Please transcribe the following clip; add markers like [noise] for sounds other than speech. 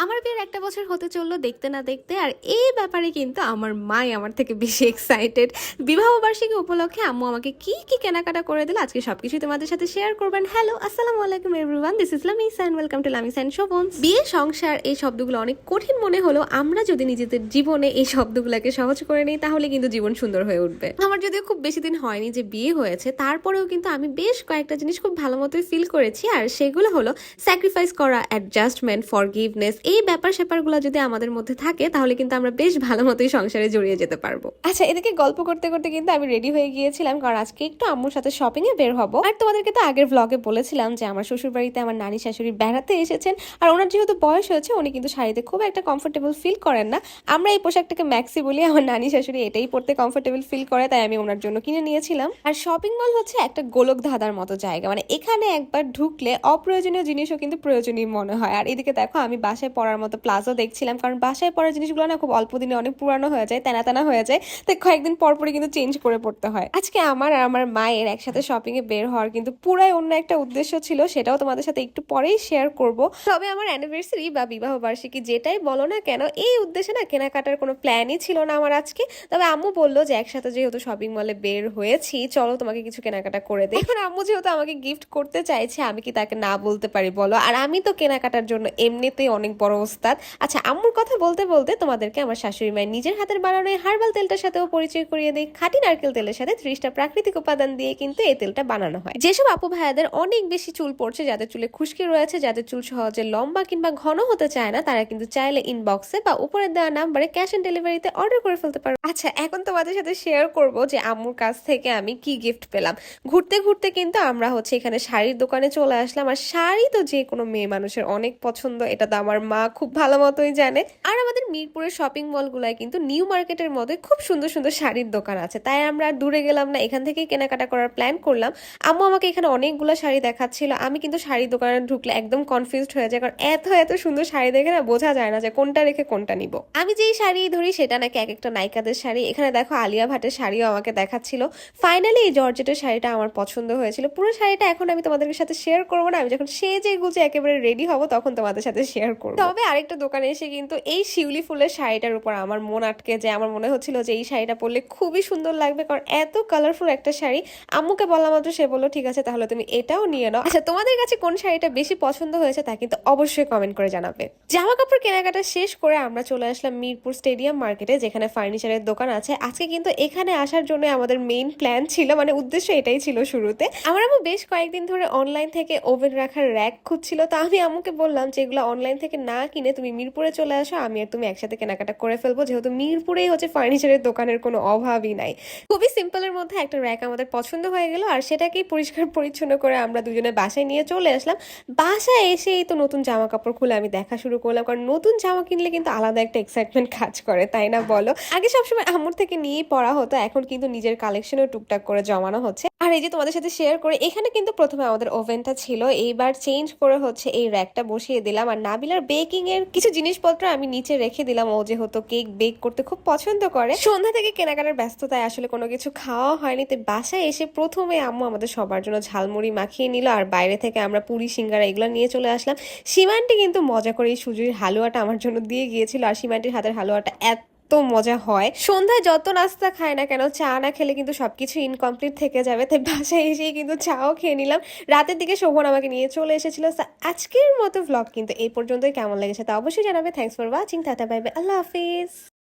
I'm আমার বিয়ের একটা বছর হতে চলল দেখতে না দেখতে, আর এই ব্যাপারে কিন্তু আমার মাই আমার থেকে বেশি এক্সাইটেড বিবাহ বার্ষিকী উপলক্ষে আম্মু আমাকে কি কি কেনাকাটা করে দিল, আজকে সবকিছু তোমাদের সাথে শেয়ার করবেন। হ্যালো আসসালামু আলাইকুম everyone this is Lamisa and welcome to Lamisa and Shovon's বিয়ে সংসার, এই শব্দগুলো অনেক কঠিন মনে হলো, আমরা যদি নিজেদের জীবনে এই শব্দগুলোকে সহজ করে নিই, তাহলে কিন্তু জীবন সুন্দর হয়ে উঠবে। আমার যদিও খুব বেশি দিন হয়নি যে বিয়ে হয়েছে, তারপরেও কিন্তু আমি বেশ কয়েকটা জিনিস খুব ভালো মতোই ফিল করেছি, আর সেগুলো হলো স্যাক্রিফাইস করা অ্যাডজাস্টমেন্ট ফরগিভনেস এই ব্যাপার স্যাপারগুলো যদি আমাদের মধ্যে থাকে, তাহলে কিন্তু আমরা বেশ ভালো মতোই সংসারে জড়িয়ে যেতে পারব। আচ্ছা এদিকে গল্প করতে করতে কিন্তু আমি রেডি হয়ে গিয়েছিলাম, কারণ আজকে একটু আম্মুর সাথে শপিং এ বের হব। আর তোমাদেরকে তো আগের ভ্লগে বলেছিলাম যে, আমার শ্বশুর বাড়িতে আমার নানি শাশুড়ি বেড়াতে এসেছেন, আর ওনার যেহেতু বয়স হয়েছে, উনি কিন্তু শাড়িতে খুব একটা কমফোর্টেবল ফিল করেন না। আমরা এই পোশাকটাকে ম্যাক্সি বলি, আমার নানি শাশুড়ি এটাই পড়তে কমফোর্টেবল ফিল করে, তাই আমি ওনার জন্য কিনে নিয়েছিলাম। আর শপিং মল হচ্ছে একটা গোলক ধাঁধার মতো জায়গা মানে এখানে একবার ঢুকলে অপ্রয়োজনীয় জিনিসও কিন্তু প্রয়োজনীয় মনে হয়। আর এদিকে দেখো, আমি বাসায় পরার মতো প্লাজো দেখছিলাম। কারণ বাসায় পরার জিনিসগুলো না খুব অল্প দিনে অনেক পুরানো হয়ে যায় তেনা তেনা হয়ে যায় তাই কয়েকদিন পর পরই কিন্তু চেঞ্জ করে পড়তে হয়। আজকে আমার আর আমার মায়ের একসাথে শপিং এ বের হওয়ার কিন্তু পুরাই অন্য একটা উদ্দেশ্য ছিল, সেটাও তোমাদের সাথে একটু পরেই শেয়ার করব। তবে আমার অ্যানিভার্সারি বা বিবাহ বার্ষিকী যেটাই বলো না কেন, এই উদ্দেশ্যে না কেনাকাটার কোনো প্ল্যানই ছিল না আমার আজকে। তবে আম্মু বলল যে একসাথে যেহেতু শপিং মলে বের হয়েছি, চলো তোমাকে কিছু কেনাকাটা করে দেয় এখন আম্মু যেহেতু আমাকে গিফট করতে চাইছে, আমি কি তাকে না বলতে পারি বলো? আর আমি তো কেনাকাটার জন্য এমনিতেই অনেক বড় ওস্তাদ। আচ্ছা আম্মুর কথা বলতে বলতে তোমাদেরকে আমার শাশুড়ি মায়ের নিজের হাতের বানানো এই হার্বাল তেলটার সাথেও পরিচয় করিয়ে দেই। খাঁটি নারকেল তেলের সাথে ত্রিশটা প্রাকৃতিক উপাদান দিয়ে কিন্তু এই তেলটা বানানো হয়। যেসব আপু ভাইয়াদের অনেক বেশি চুল পড়ছে, যাদের চুলে খুশকি রয়েছে, যাদের চুল সহজে লম্বা কিংবা ঘন হতে চায় না, তারা কিন্তু চাইলে ইনবক্সে বা উপরে দেওয়া নাম্বারে ক্যাশ অন ডেলিভারিতে অর্ডার করে ফেলতে পারো। আচ্ছা এখন তোমাদের সাথে শেয়ার করব যে আম্মুর কাছ থেকে আমি কি গিফট পেলাম। ঘুরতে ঘুরতে কিন্তু আমরা হচ্ছে এখানে শাড়ির দোকানে চলে আসলাম। আর শাড়ি তো যে কোনো মেয়ে মানুষের অনেক পছন্দ, এটা তো আমার মা খুব ভালো মতোই জানে। আর আমাদের মিরপুরের শপিং মলগুলায় কিন্তু নিউ মার্কেটের মধ্যে খুব সুন্দর সুন্দর শাড়ির দোকান আছে। তাই আমরা দূরে গেলাম না, এখান থেকেই কেনাকাটা করার প্ল্যান করলাম। আম্মু আমাকে এখানে অনেকগুলো শাড়ি দেখাচ্ছিল। আমি কিন্তু শাড়ির দোকানে ঢুকলে একদম কনফিউজড হয়ে যায় কারণ এত এত সুন্দর শাড়ি দেখে না বোঝা যায় না যে কোনটা রেখে কোনটা নিব। আমি যেই শাড়ি ধরি সেটা নাকি এক একটা নায়িকাদের শাড়ি। এখানে দেখো আলিয়া ভাটের শাড়িও আমাকে দেখাচ্ছিল। ফাইনালি এই জর্জেটের শাড়িটা আমার পছন্দ হয়েছিল। পুরো শাড়িটা এখন আমি তোমাদের সাথে শেয়ার করব না। আমি যখন সেজে গুজে একেবারে রেডি হব তখন তোমাদের সাথে শেয়ার করব। তবে আরেকটা দোকানে এসে কিন্তু এই শিউলি ফুলের শাড়িটার উপর আমার মন আটকে যায়। আমার মনে হচ্ছিল যে এই শাড়িটা পরলে খুবই সুন্দর লাগবে, কারণ এত কালারফুল একটা শাড়ি। আম্মুকে বলা মাত্র, সে বলল, ঠিক আছে, তাহলে তুমি এটাও নিয়ে নাও। আচ্ছা তোমাদের কাছে কোন শাড়িটা বেশি পছন্দ হয়েছে তা কিন্তু অবশ্যই কমেন্ট করে জানাবে। জামা কাপড় কেনাকাটা শেষ করে আমরা চলে আসলাম মিরপুর স্টেডিয়াম মার্কেটে, যেখানে ফার্নিচারের দোকান আছে। আজকে কিন্তু এখানে আসার জন্য আমাদের মেইন প্ল্যান ছিল মানে উদ্দেশ্য এটাই ছিল শুরুতে। আমার আম্মু বেশ কয়েকদিন ধরে অনলাইন থেকে ওভেন রাখার র্যাক খুঁজছিল, তো আমি আম্মুকে বললাম যে এগুলো অনলাইন থেকে না কিনে তুমি মিরপুরে চলে আসো, আমি আর তুমি একসাথে কেনাকাটা করে ফেলব। যেহেতু মিরপুরেই হচ্ছে ফার্নিচারের দোকানের কোনো অভাবই নাই। খুবই সিম্পলের মধ্যে একটা র্যাক আমাদের পছন্দ হয়ে গেল, আর সেটাকেই পরিষ্কার [laughs] পরিচ্ছন্ন করে আমরা দুজনে বাসায় নিয়ে চলে আসলাম। বাসায় এসেই তো নতুন জামা কাপড় খুলে আমি দেখা শুরু করলাম, কারণ নতুন জামা কিনলে কিন্তু আলাদা একটা এক্সাইটমেন্ট [laughs] কাজ করে, তাই না বলো? আগে সবসময় আম্মুর থেকে নিয়েই পড়া হতো, এখন কিন্তু নিজের কালেকশনও টুকটাক করে জমানো হচ্ছে। আর এই যে তোমাদের সাথে শেয়ার করে, এখানে কিন্তু প্রথমে আমাদের ওভেনটা ছিল। এইবার চেঞ্জ করে হচ্ছে এই র্যাকটা বসিয়ে দিলাম। আর নাবিলার বেকিং এর কিছু জিনিসপত্র আমি নিচে রেখে দিলাম। ও যেহেতু কেক বেক করতে খুব পছন্দ করে। সন্ধ্যা থেকে কেনাকাটার ব্যস্ততায় আসলে কোনো কিছু খাওয়া হয়নি। তো বাসায় এসে প্রথমে আম্মু আমাদের সবার জন্য ঝালমুড়ি মাখিয়ে নিল। আর বাইরে থেকে আমরা পুরি, সিঙ্গারা এগুলো নিয়ে চলে আসলাম। সীমান্টি কিন্তু মজা করে এই সুজির হালুয়াটা আমার জন্য দিয়ে গিয়েছিল। আর সীমান্টির হাতের হালুয়াটা এত এত মজা হয়। সন্ধ্যায় যত নাস্তা খায় না কেন, চা না খেলে কিন্তু সবকিছু ইনকমপ্লিট থেকে যাবে। তাই বাসায় এসেই কিন্তু চাও খেয়ে নিলাম। রাতের দিকে শোভন আমাকে নিয়ে চলে এসেছিল। আজকের মতো ব্লগ কিন্তু এই পর্যন্তই। কেমন লেগেছে তা অবশ্যই জানাবে। Thanks for watching tata bye bye Allah Hafiz.